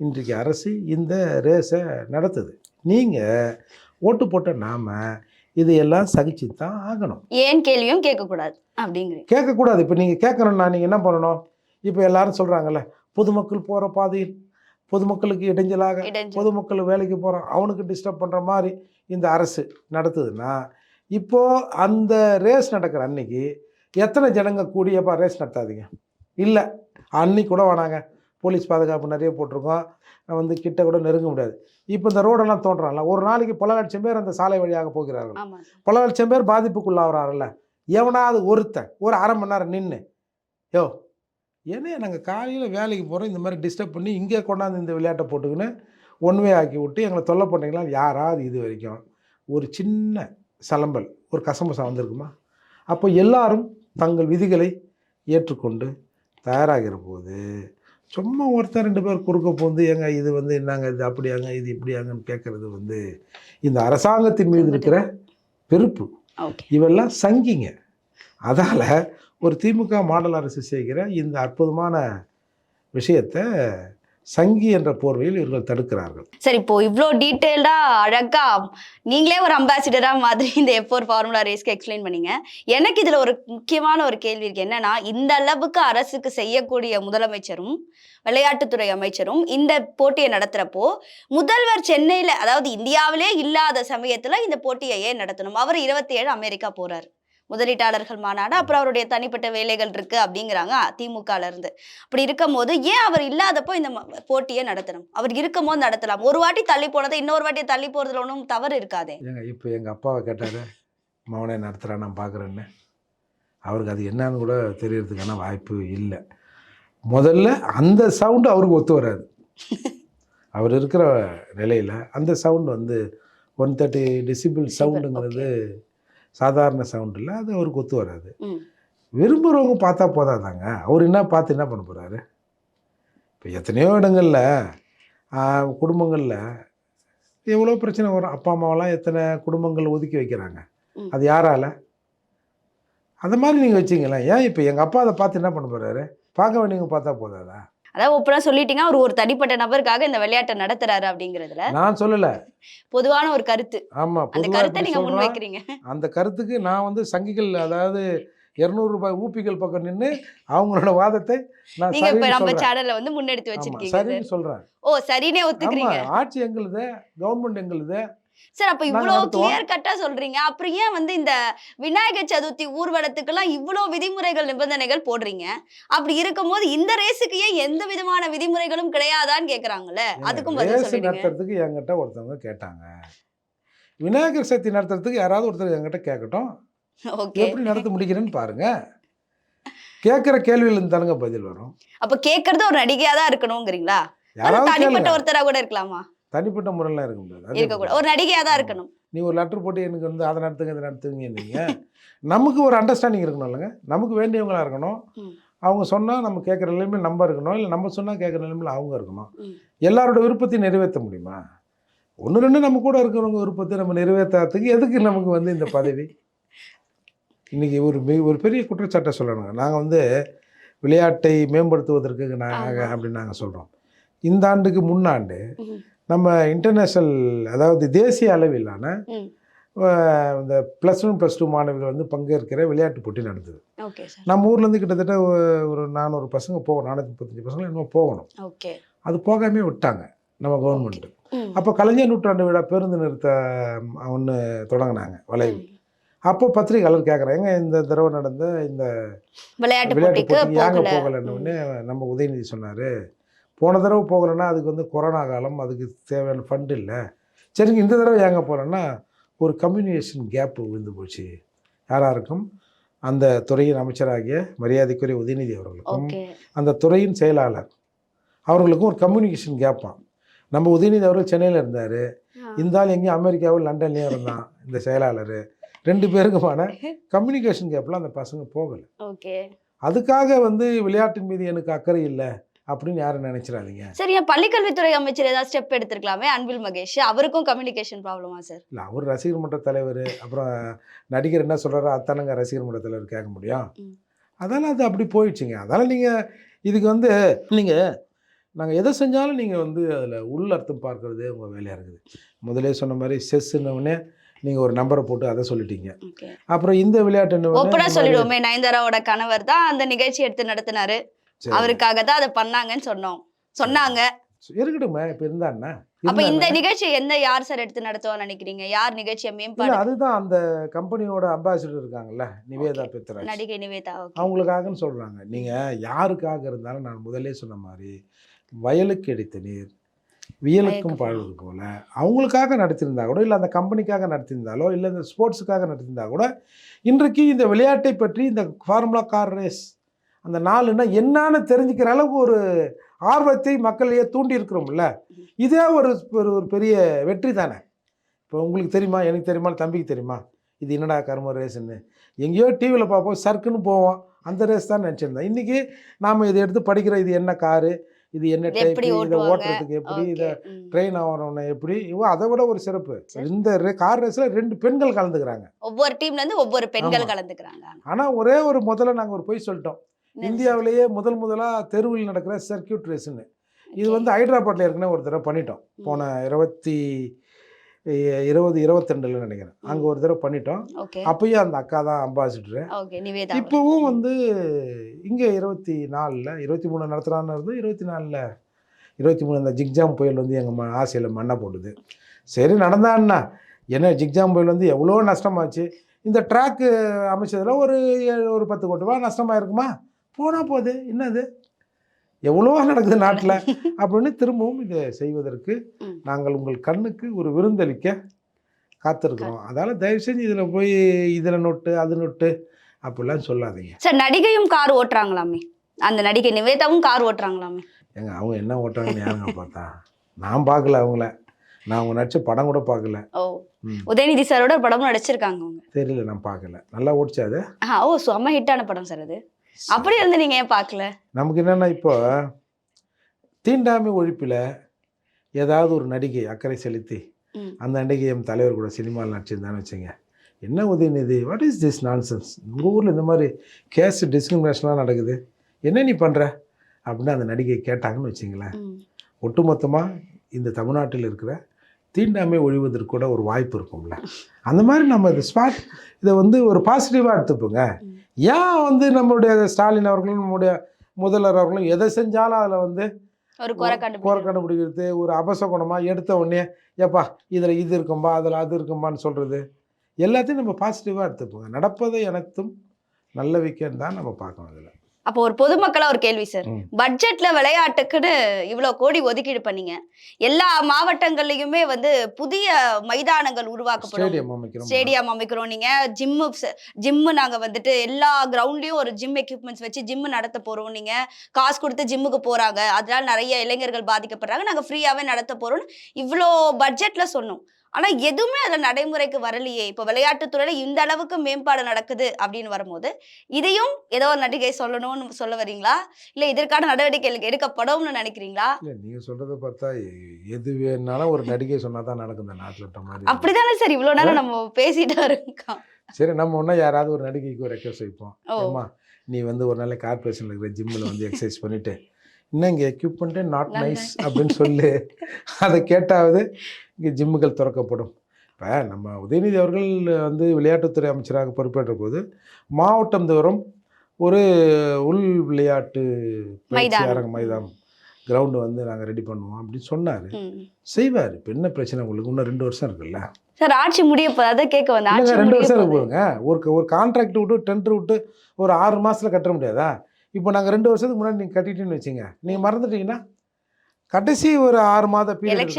இன்றைக்கு அரசு இந்த ரேஸை நடத்துது. நீங்கள் ஓட்டு போட்ட நாம இதையெல்லாம் சகிச்சு தான் ஆகணும். ஏன் கேள்வியும் கேட்கக்கூடாது அப்படிங்கிறீங்க. கேட்கக்கூடாது. இப்போ நீங்கள் கேட்கணும்னா நீங்கள் என்ன பண்ணணும்? இப்போ எல்லாரும் சொல்கிறாங்கல்ல பொதுமக்கள் போகிற பாதையில் பொதுமக்களுக்கு இடைஞ்சலாக இடைஞ்சல். பொதுமக்கள் வேலைக்கு போகிறான் அவனுக்கு டிஸ்டர்ப் பண்ணுற மாதிரி இந்த அரசு நடத்துதுன்னா இப்போது அந்த ரேஸ் நடக்கிற அன்னைக்கு எத்தனை ஜனங்க கூடியப்பா ரேஸ் நடத்தாதீங்க? இல்லை. அன்னைக்கு கூட வேணாங்க. போலீஸ் பாதுகாப்பு நிறைய போட்டிருக்கோம். வந்து கிட்ட கூட நெருங்க முடியாது. இப்போ இந்த ரோடெல்லாம் தோன்றான்ல ஒரு நாளைக்கு பல லட்சம் பேர் அந்த சாலை வழியாக போகிறார்கள். பல லட்சம் பேர் பாதிப்புக்குள்ளாகிறாருல்ல எவனாவது ஒருத்தன் ஒரு அரை மணி நேரம் நின்று யோ ஏன்னா நாங்கள் காலையில் வேலைக்கு போகிறோம் இந்த மாதிரி டிஸ்டர்ப் பண்ணி இங்கே கொண்டாந்து இந்த விளையாட்டை போட்டுக்கின்னு ஒன் வே ஆக்கி விட்டு எங்களை தொல்லை பண்ணீங்களா யாராவது இது வரைக்கும். ஒரு சின்ன சலம்பல் ஒரு கசமசம் வந்திருக்குமா அப்போ எல்லாரும் தங்கள் விதிகளை ஏற்றுக்கொண்டு தயாராகிற போது சும்மா ஒருத்தர் ரெண்டு பேர் குறுக்க போந்து ஏங்க இது வந்து என்னங்க இது? அப்படியாங்க இது இப்படியாங்கன்னு கேட்குறது வந்து இந்த அரசாங்கத்தின் மீது இருக்கிற வெறுப்பு. ஓகே. இவெல்லாம் சங்கிங்க. அதால் ஒரு திமுக மாடல் அரசு செய்கிற இந்த அற்புதமான விஷயத்தை சங்கி என்ற போர்வையில் இவர்கள் தடுக்கிறார்கள். சரி இப்போ இவ்வளோ டீட்டெயில்டா அழகா நீங்களே ஒரு அம்பாசிடரா மாதிரி இந்த எஃபோர் ஃபோர் ஃபார்முலா ரேஸ்க்கு எக்ஸ்பிளைன் பண்ணீங்க. எனக்கு இதுல ஒரு முக்கியமான ஒரு கேள்வி இருக்கு. என்னன்னா இந்த அளவுக்கு அரசுக்கு செய்யக்கூடிய முதலமைச்சரும் விளையாட்டுத்துறை அமைச்சரும் இந்த போட்டியை நடத்துறப்போ முதல்வர் சென்னையில அதாவது இந்தியாவிலே இல்லாத சமயத்துல இந்த போட்டியை ஏன் நடத்தணும்? அவர் இருபத்தி ஏழு அமெரிக்கா போறாரு. முதலீட்டாளர்கள் மாநாடு அப்புறம் அவருடைய தனிப்பட்ட வேலைகள் இருக்கு அப்படிங்கிறாங்க திமுகல இருந்து. அப்படி இருக்கும்போது ஏன் அவர் இல்லாதப்போ இந்த போட்டியை நடத்தணும்? அவர் இருக்கும்போது நடத்தலாம். ஒரு வாட்டி தள்ளி போனதை இன்னொரு வாட்டி தள்ளி போறதுல ஒன்றும் தவறு இருக்காதே. இப்போ எங்கள் அப்பாவை கேட்டார் மவனே நடத்துகிறா நான் பார்க்குறேன்னு அவருக்கு அது என்னன்னு கூட தெரியறதுக்கான வாய்ப்பு இல்லை. முதல்ல அந்த சவுண்டு அவருக்கு ஒத்து வராது. அவர் இருக்கிற நிலையில் அந்த சவுண்ட் வந்து ஒன் தேர்ட்டி டெசிபிள் சவுண்டுங்கிறது சாதாரண சவுண்ட் இல்லை அது அவருக்கு ஒத்து வராது. விரும்புகிறவங்க பார்த்தா போதாதாங்க. அவர் என்ன பார்த்து என்ன பண்ண போகிறாரு இப்போ எத்தனையோ இடங்களில் குடும்பங்களில் எவ்வளோ பிரச்சனை வரும். அப்பா அம்மாவெல்லாம் எத்தனை குடும்பங்கள் ஒதுக்கி வைக்கிறாங்க. அது யாரால? அந்த மாதிரி நீங்கள் வச்சிங்களேன். ஏன் இப்போ எங்கள் அப்பா அதை பார்த்து என்ன பண்ண போகிறாரு பார்க்க வேண்டியவங்க பார்த்தா போதாதா? அதாவது ஒப்பனா சொல்லிட்டீங்க அவர் ஒரு தனிப்பட்ட நபருக்காக இந்த விளையாட்டை நடத்துறாரு அப்படிங்கறதுல நான் சொல்லலை. பொதுவான ஒரு கருத்து. ஆமாம் அந்த கருத்தை நீங்க முன் வைக்கிறீங்க. அந்த கருத்துக்கு நான் வந்து சங்கிகள் அதாவது இரநூறு ரூபாய் ஊப்பிகள் பக்கம் நின்று அவங்களோட வாதத்தை நான் நீங்க இப்ப சரின்னு நம்ம. சேனல்ல வந்து முன்னெடுத்து ஆமா, வச்சிருக்கீங்க சார். சரின்னு சொல்றேன். ஓ சரினே ஆமா ஒத்துக்கிறீங்க ஆட்சி எங்களுது கவர்மெண்ட் எங்களுது. சார் அப்ப இவ்வளவு. கிளியர் கட்டா சொல்றீங்க. அப்புறம் ஏன் வந்து இந்த விநாயகர் சதுர்த்தி ஊர்வலத்துக்கெல்லாம் இவ்வளவு விதிமுறைகள் நிபந்தனைகள் போடுறீங்க? அப்படி இருக்கும்போது இந்த ரேஸுக்கு ஏன் எந்த விதமான விதிமுறைகளும் கிடையாதான்னு கேக்குறாங்கல்ல? அதுக்கும் பதில் நடத்துறதுக்கு என்கிட்ட ஒருத்தவங்க கேட்டாங்க. விநாயகர் சதுர்த்தி நடத்துறதுக்கு யாராவது ஒருத்தர் என்கிட்ட கேட்கட்டும் எப்படி நடத்த முடிக்கிறேன்னு பாருங்க. கேட்குற கேள்வியில தானுங்க பதில் வரும். அப்ப கேக்குறது ஒரு நடிகையா தான் இருக்கணுங்கிறீங்களா தனிப்பட்ட. ஒருத்தரா கூட இருக்கலாமா? தனிப்பட்ட முறையில் இருக்க முடியாது. ஒரு நடிகையா தான் இருக்கணும். நீ ஒரு லெட்டர் போட்டு எனக்கு வந்து அதை நடத்துங்க இதை நடத்துங்க நீங்கள் நமக்கு ஒரு அண்டர்ஸ்டாண்டிங் இருக்கணும் இல்லைங்க. நமக்கு வேண்டியவங்களா இருக்கணும். அவங்க சொன்னால் நம்ம கேட்குற நிலைமையில் நம்ம இருக்கணும். இல்லை நம்ம சொன்னால் கேட்குற நிலைமையில் அவங்க இருக்கணும். எல்லாரோட விருப்பத்தையும் நிறைவேற்ற முடியுமா? ஒன்று ரெண்டு நம்ம கூட இருக்கிறவங்க விருப்பத்தை நம்ம நிறைவேற்றாததுக்கு எதுக்கு நமக்கு வந்து இந்த பதவி? இன்னைக்கு ஒரு மிக ஒரு பெரிய குற்றச்சாட்டை சொல்லணுங்க. நாங்கள் வந்து விளையாட்டை மேம்படுத்துவதற்கு நாங்கள். அப்படின்னு நாங்கள் சொல்கிறோம் இந்த ஆண்டுக்கு முன்னாண்டு. நம்ம இன்டர்நேஷ்னல் அதாவது தேசிய அளவிலான இந்த ப்ளஸ் ஒன் ப்ளஸ் டூ மாணவிகள் வந்து பங்கேற்கிற விளையாட்டு போட்டி நடந்தது. நம்ம ஊர்லேருந்து கிட்டத்தட்ட ஒரு நானூறு பசங்க போகணும் நானூற்றி முப்பத்தஞ்சு பசங்க இன்னும் போகணும். அது போகாமே விட்டாங்க நம்ம கவர்மெண்ட்டு. அப்போ கலைஞர் நூற்றாண்டு விழா பேருந்து நிறுத்த ஒன்று தொடங்கினாங்க வளைவு. அப்போ பத்திரிகையாளர் கேட்குறாங்க இந்த தடவை நடந்த இந்த விளையாட்டு போட்டிக்கு போட்டி ஏங்க போகல? போகலன்னு நம்ம உதயநிதி சொன்னார். போன தடவை போகலைன்னா அதுக்கு வந்து கொரோனா காலம் அதுக்கு தேவையான ஃபண்ட் இல்லை. சரிங்க இந்த தடவை ஏங்க போகலன்னா ஒரு கம்யூனிகேஷன் கேப் விழுந்து போச்சு. யாராருக்கும்? அந்த துறையின் அமைச்சராகிய மரியாதைக்குரிய உதயநிதி அவர்களுக்கும் அந்த துறையின் செயலாளர் அவர்களுக்கும் ஒரு கம்யூனிகேஷன் கேப்பான் நம்ம உதயநிதி அவர்கள் சென்னையில் இருந்தார். இந்த ஆள் எங்கேயும் அமெரிக்காவில் லண்டன்லேயும் இருந்தான் இந்த செயலாளர். ரெண்டு பேருக்குமான கம்யூனிகேஷன் கேப்பில் அந்த பசங்க போகலை. அதுக்காக வந்து விளையாட்டின் மீது எனக்கு அக்கறை இல்லை. அப்படின்னு யாரும் நினைச்சிடாதீங்க. சரி என் பள்ளிக்கல்வித்துறை அமைச்சர் ஏதாவது ஸ்டெப் எடுத்திருக்கலாமே? அன்பில் மகேஷ். அவருக்கும் கம்யூனிகேஷன் ப்ராப்ளமா சார் இல்லை அவர் ரசிகர் மன்ற தலைவர் அப்புறம் நடிகர் என்ன சொல்கிறாரோ அத்தானங்க ரசிகர் மன்ற தலைவர் கேட்க முடியும். ம். அதெல்லாம் அது அப்படி போயிடுச்சுங்க. அதனால் நீங்கள் இதுக்கு வந்து நீங்கள் நாங்கள் எதை செஞ்சாலும் நீங்கள் வந்து அதில் உள் அர்த்தம் பார்க்கறதே உங்கள் வேலையாக இருக்குது. முதலே சொன்ன மாதிரி செஸ்ஸுன்னொடனே நீங்கள் ஒரு நம்பரை போட்டு அதை சொல்லிட்டீங்க. அப்புறம் இந்த விளையாட்டு ஓப்பனா சொல்லிடுவோமே நயன்தாராவோட கணவர் தான் அந்த நிகழ்ச்சி எடுத்து நடத்தினாரு. அவருக்காக தான் அதை பண்ணாங்கன்னு சொன்னோம். சொன்னாங்க. இருக்கட்டுமே இப்போ இருந்தாண்ணா அப்ப இந்த நிகழ்ச்சி எந்த யார் சார் எடுத்து நடத்துவான்னு நினைக்கிறீங்க? யார் நிகழ்ச்சியை மேம்பாடு அதுதான் அந்த கம்பெனியோட அம்பாசிடர் இருக்காங்கல்ல நிவேதா. பெத்ராஜ். நடிகை நிவேதா. அவங்களுக்காகன்னு சொல்கிறாங்க நீங்கள் யாருக்காக இருந்தாலும் நான் முதல்லே சொன்ன மாதிரி வயலுக்கு எடுத்த நீர் வியலுக்கும் வயலுக்கு பாழ்வது போல அவங்களுக்காக நடத்தியிருந்தா கூட இல்லை அந்த கம்பெனிக்காக நடத்தியிருந்தாலோ இல்லை இந்த ஸ்போர்ட்ஸுக்காக நடத்தியிருந்தா கூட இன்றைக்கு இந்த விளையாட்டை பற்றி இந்த ஃபார்முலா கார் ரேஸ் அந்த நாளுன்னா என்னன்னு தெரிஞ்சுக்கிற அளவுக்கு ஒரு ஆர்வத்தை மக்களையே தூண்டி இருக்கிறோம்ல இதே ஒரு ஒரு ஒரு பெரிய வெற்றி தானே. இப்போ உங்களுக்கு தெரியுமா? எனக்கு தெரியுமா? தம்பிக்கு தெரியுமா? இது என்னடா கர்ம ரேஸ்ன்னு எங்கேயோ டிவியில் பார்ப்போம் சர்க்குன்னு போவோம். அந்த ரேஸ் தான் நினச்சிருந்தேன். இன்றைக்கி நாம் இதை எடுத்து படிக்கிற இது என்ன காரு இது என்ன டைப் இதை? ஓட்டுறதுக்கு எப்படி? இதை. ட்ரெயின் ஆகிறவன எப்படி? இவ அதை விட ஒரு சிறப்பு. இந்த ரே- கார் ரேஸில் ரெண்டு பெண்கள் கலந்துக்கிறாங்க. ஒவ்வொரு டீம்ல இருந்து ஒவ்வொரு பெண்கள். கலந்துக்கிறாங்க. ஆனால் ஒரே ஒரு முதல்ல நாங்கள் ஒரு பொய் சொல்லிட்டோம். இந்தியாவிலேயே முதல் முதலாக தெருவில் நடக்கிற சர்க்கியூட் ரேஸ்ன்னு. இது வந்து ஹைதராபாத்தில் ஏற்கனவே ஒரு தடவை பண்ணிட்டோம் போன இருபத்தி இருபது இருபத்தெண்டுல நினைக்கிறேன். அங்கே ஒரு தடவை பண்ணிட்டோம். அப்பயும் அந்த அக்கா தான் அம்பாசிடரு. இப்போவும் வந்து இங்கே இருபத்தி நாலில் இருபத்தி மூணு நடத்துகிறான்னு இருந்து இருபத்தி நாலில் இருபத்தி மூணு அந்த ஜிக்ஜாம் புயல் வந்து எங்கள் ஆசையில் மண்ணை போடுது சரி நடந்தான்னா? என்ன ஜிக்ஜாம் புயல் வந்து எவ்வளோ நஷ்டமாச்சு? இந்த ட்ராக்கு அமைச்சதில் ஒரு ஒரு பத்து கோடி ரூபா நஷ்டமாக இருக்குமா போனால் போகுது. என்னது? எவ்வளோ நடக்குது நாட்டில். அப்படின்னு திரும்பவும் இதை செய்வதற்கு. நாங்கள் உங்கள் கண்ணுக்கு ஒரு விருந்தளிக்க காத்திருக்கிறோம். அதால் தயவு செஞ்சு இதில் போய் இதில் நொட்டு அது நொட்டு அப்படிலாம் சொல்லாதீங்க. சார் நடிகையும் கார் ஓட்டுறாங்களாமே? அந்த நடிகை நிவேதாவும் கார் ஓட்டுறாங்களாமே? ஏங்க அவங்க என்ன ஓட்டுறாங்கன்னு யாருங்க பார்த்தா? நான் பார்க்கல அவங்கள. நான் அவங்க நடிச்ச படம் கூட பார்க்கல. ஓ. உதயநிதி சாரோட படமும் நடிச்சிருக்காங்க அவங்க. தெரியல நான் பார்க்கல. நல்லா ஓடிச்சா அது? ஓ செம்ம ஹிட்டான படம் சார் அது. அப்படி இருந்து நீங்க ஏன் பார்க்கல? நமக்கு என்னென்னா இப்போ தீண்டாமை ஒழிப்பில் ஏதாவது ஒரு நடிகை அக்கறை செலுத்தி. அந்த நடிகை என் தலைவர் கூட சினிமாவில் நடிச்சிருந்தான்னு வச்சுங்க. என்ன Udhayanidhi? What is this nonsense உங்கள் ஊரில் இந்த மாதிரி கேஸ் டிஸ்கிரிமினேஷன்லாம் நடக்குது. என்ன நீ பண்ணுற அப்படின்னு அந்த நடிகை கேட்டாங்கன்னு வச்சுங்களேன். ஒட்டுமொத்தமாக இந்த தமிழ்நாட்டில் இருக்கிற தீண்டாமை ஒழிவதற்கு கூட ஒரு வாய்ப்பு இருக்கும்ல. அந்த மாதிரி நம்ம இது ஸ்பாட் இதை வந்து ஒரு பாசிட்டிவாக எடுத்துப்போங்க. ஏன் வந்து நம்மளுடைய ஸ்டாலின் அவர்களும் நம்முடைய முதல்வர் அவர்களும் எதை செஞ்சாலும் அதில் வந்து ஒரு குறை குறை கண்டுபிடிக்க கண்டுபிடிக்கிறது ஒரு அபசகுணமாக எடுத்த உடனே ஏப்பா இதில் இது இருக்கும்பா அதில் அது இருக்கும்பான்னு சொல்கிறது எல்லாத்தையும் நம்ம பாசிட்டிவாக எடுத்துப்போங்க. நடப்பதை அனைத்தும் நல்ல விக்கெண்ட் தான் நம்ம பார்க்கணும் அதில். அப்போ ஒரு பொதுமக்களா ஒரு கேள்வி சார். பட்ஜெட்ல விளையாட்டுக்குன்னு இவ்வளவு கோடி ஒதுக்கீடு பண்ணீங்க. எல்லா மாவட்டங்கள்லயுமே வந்து புதிய மைதானங்கள் உருவாக்கப்படும். ஸ்டேடியம் அமைக்கிறோம். ஸ்டேடியம் அமைக்கிறோம் நீங்க. ஜிம்மு ஜிம்மு நாங்க வந்துட்டு எல்லா கிரவுண்ட்லயும் ஒரு ஜிம் எக்யூப்மெண்ட்ஸ் வச்சு ஜிம் நடத்த போறோம் நீங்க. காசு கொடுத்து ஜிம்முக்கு போறாங்க. அதனால நிறைய இளைஞர்கள் பாதிக்கப்படுறாங்க. நாங்க ஃப்ரீயாவே நடத்த போறோம்னு இவ்வளோ பட்ஜெட்ல சொன்னோம். ஆனா எதுவுமே அதுல நடைமுறைக்கு வரலையே. இப்போ விளையாட்டுத்துறையில இந்த அளவுக்கு மேம்பாடு நடக்குது அப்படின்னு வரும்போது இதையும் ஏதோ ஒரு நடிகை சொல்லணும்னு சொல்ல வரீங்களா இல்ல இதற்கான நடவடிக்கைகள் எடுக்கப்படும்னு நினைக்கிறீங்களா? இல்லை நீங்கள் சொல்கிறத பார்த்தா எது வேணாலும் ஒரு நடிகை சொன்னால் தான் நடக்கும். இந்த நாட்டில் மாதிரி. அப்படிதானே சார் இவ்வளவு நேரம் நம்ம பேசிட்டு இருக்கோம் சரி நம்ம ஒன்றா யாராவது ஒரு நடிகைக்கு ஒரு ரெக்வஸ்ட் வைப்போம். ஏம்மா நீ வந்து ஒரு நாள் கார்பரேஷனில் இருக்கிற ஜிம்மில் வந்து எக்ஸசைஸ் பண்ணிவிட்டு இன்னும் இங்கே எக்யூப்மெண்ட்டே நாட். நைஸ் அப்படின்னு சொல்லி அதை கேட்டாவது இங்கே ஜிம்முகள் திறக்கப்படும். இப்போ நம்ம உதயநிதி அவர்கள் வந்து விளையாட்டுத்துறை அமைச்சராக பொறுப்பேற்ற போது மாவட்டம் தோறும் ஒரு உள் விளையாட்டு பயிற்சி மைதானம். கிரவுண்டு வந்து நாங்கள் ரெடி பண்ணுவோம் அப்படின்னு சொன்னார். செய்வார். இப்போ என்ன பிரச்சனை உங்களுக்கு? இன்னும் ரெண்டு வருஷம் இருக்குல்ல? சார் ஆட்சி முடிய போகுது. அதை கேட்க வந்தேன். ரெண்டு வருஷம் இருக்கு போதுங்க ஒரு ஒரு கான்ட்ராக்ட் விட்டு டெண்டர் விட்டு ஒரு ஆறு மாசத்துல கட்ட முடியாதா? இப்போ நாங்கள் ரெண்டு வருஷத்துக்கு முன்னாடி நீங்கள் கட்டிட்டீங்கன்னு வச்சுங்க நீங்கள் மறந்துட்டீங்கன்னா கடைசி ஒரு ஆறு மாத பீரியட்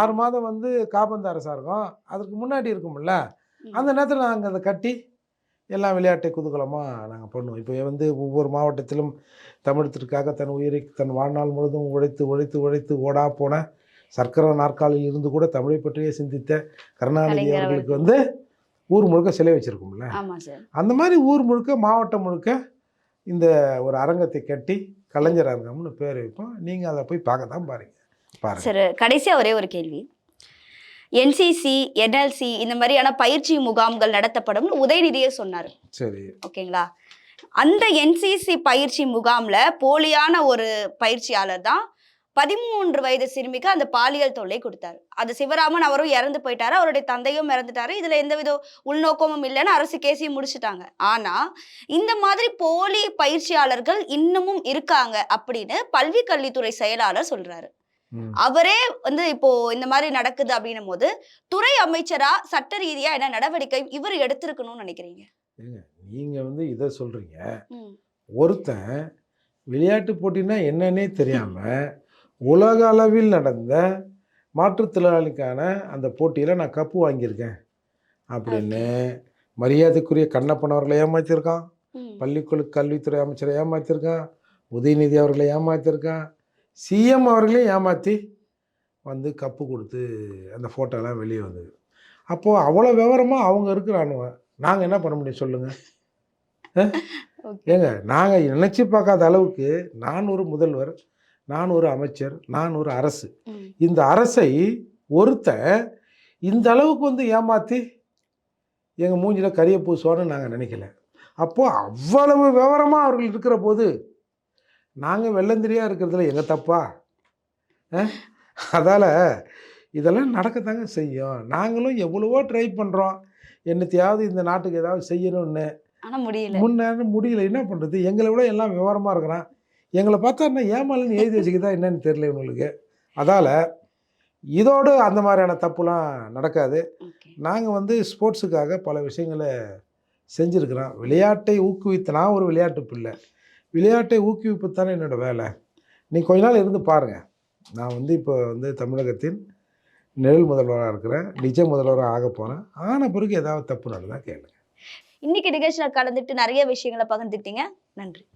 ஆறு மாதம் வந்து காபந்து அரசா இருக்கும். அதுக்கு முன்னாடி இருக்கும்ல. அந்த நேரத்தில் நாங்கள் அதை கட்டி எல்லாம் விளையாட்டை குதூகலமாக நாங்கள் பண்ணுவோம். இப்போ வந்து ஒவ்வொரு மாவட்டத்திலும் தமிழகத்திற்காக தன் உயிரை தன் வாழ்நாள் முழுதும் உழைத்து உழைத்து உழைத்து ஓடா போன சர்க்கரை நாற்காலியில் இருந்து கூட தமிழை பற்றியே சிந்தித்த கருணாநிதி அவர்களுக்கு வந்து ஊர் முழுக்க சிலை வச்சிருக்கோம்ல. அந்த மாதிரி ஊர் முழுக்க மாவட்டம் முழுக்க இந்த ஒரு அரங்கத்தை கட்டி கலைஞர் அரங்கம்னு பேர் வைப்போம். நீங்கள் அதை போய் பார்க்க தான் பாருங்க. பாருங்க சார் கடைசியா ஒரே ஒரு கேள்வி. என்சிசி என்எல்சி இந்த மாதிரியான பயிற்சி முகாம்கள் நடத்தப்படும்னு உதயநிதியே சொன்னார். சரி. ஓகேங்களா? அந்த என்சிசி பயிற்சி முகாம்ல போலியான ஒரு பயிற்சியாளர் தான் பதிமூன்று வயது சிறுமிக்கு அந்த பாலியல் தொல்லை கொடுத்தாரு. அது சிவராமன் அவரும் இறந்து போயிட்டாரு. அவருடைய தந்தையும் இறந்துட்டாரு. இதுல எந்தவித உள்நோக்கமும் இல்லைன்னு அரசு கேஸையும் முடிச்சிட்டாங்க. ஆனா இந்த மாதிரி போலி பயிற்சியாளர்கள் இன்னமும் இருக்காங்க அப்படின்னு பல்வி கல்வித்துறை செயலாளர் சொல்றாரு. அவரே வந்து இப்போ இந்த மாதிரி நடக்குது அப்படின்னும் போது துறை அமைச்சரா சட்ட ரீதியா என்ன நடவடிக்கை இவர் எடுத்திருக்கணும்னு நினைக்கிறீங்க? நீங்கள் வந்து இதை சொல்கிறீங்க ம். ஒருத்தன் விளையாட்டு போட்டினா என்னன்னே தெரியாமல் உலக அளவில் நடந்த மாற்றுத்திறனாளிக்கான அந்த போட்டியில் நான் கப்பு வாங்கியிருக்கேன். அப்படின்னு மரியாதைக்குரிய கண்ணப்பன் அவர்களை ஏமாற்றிருக்கான். பள்ளிக்கொழு கல்வித்துறை அமைச்சரை ஏமாற்றிருக்கான் உதயநிதி அவர்களை ஏமாற்றிருக்கான் சிஎம் அவர்களையும் ஏமாற்றி வந்து கப்பு கொடுத்து அந்த ஃபோட்டோலாம் வெளியே வந்தது. அப்போது அவ்வளோ விவரமாக அவங்க இருக்கிறானுவ. நாங்கள் என்ன பண்ண முடியும் சொல்லுங்கள். ஏங்க நாங்கள் நினச்சி பார்க்காத அளவுக்கு நான் ஒரு முதல்வர் நான் ஒரு அமைச்சர் நான் ஒரு அரசு. இந்த அரசை ஒருத்தன் இந்த அளவுக்கு வந்து ஏமாற்றி எங்கள் மூஞ்சில் கரிய பூசுவான்னு நாங்கள் நினைக்கல. அப்போது அவ்வளவு விவரமாக அவர்கள் இருக்கிற போது நாங்கள் வெள்ளந்திரியாக இருக்கிறதுல எங்கள் தப்பா? அதால் இதெல்லாம் நடக்கத்தாங்க செய்யும். நாங்களும் எவ்வளவோ ட்ரை பண்ணுறோம் என்னத்தையாவது இந்த நாட்டுக்கு ஏதாவது செய்யணும்னு. முடியல. முன்னேற முடியல. என்ன பண்ணுறது எங்களை விட எல்லாம் விவரமாக இருக்கிறான். எங்களை பார்த்தா என்ன ஏமாலன்னு எழுதி வச்சுக்கிதா என்னன்னு தெரியல இவங்களுக்கு. அதால் இதோடு அந்த மாதிரியான தப்புலாம் நடக்காது. நாங்கள் வந்து ஸ்போர்ட்ஸுக்காக பல விஷயங்களை செஞ்சுருக்கிறோம். விளையாட்டை ஊக்குவித்து நான் ஒரு விளையாட்டு பிள்ளை. விளையாட்டை ஊக்குவிப்பு தானே என்னோடய வேலை. நீ கொஞ்ச நாள் இருந்து பாருங்கள் நான் வந்து இப்போ வந்து தமிழகத்தின் நிழல் முதல்வராக இருக்கிறேன். நிஜ முதல்வராக ஆக போகிறேன் ஆன பிறகு ஏதாவது தப்பு நடந்தால் கேளுங்க. இன்னைக்கு நிகழ்ச்சியில கலந்துட்டு நிறைய விஷயங்களை பகிர்ந்துக்கிட்டீங்க. நன்றி.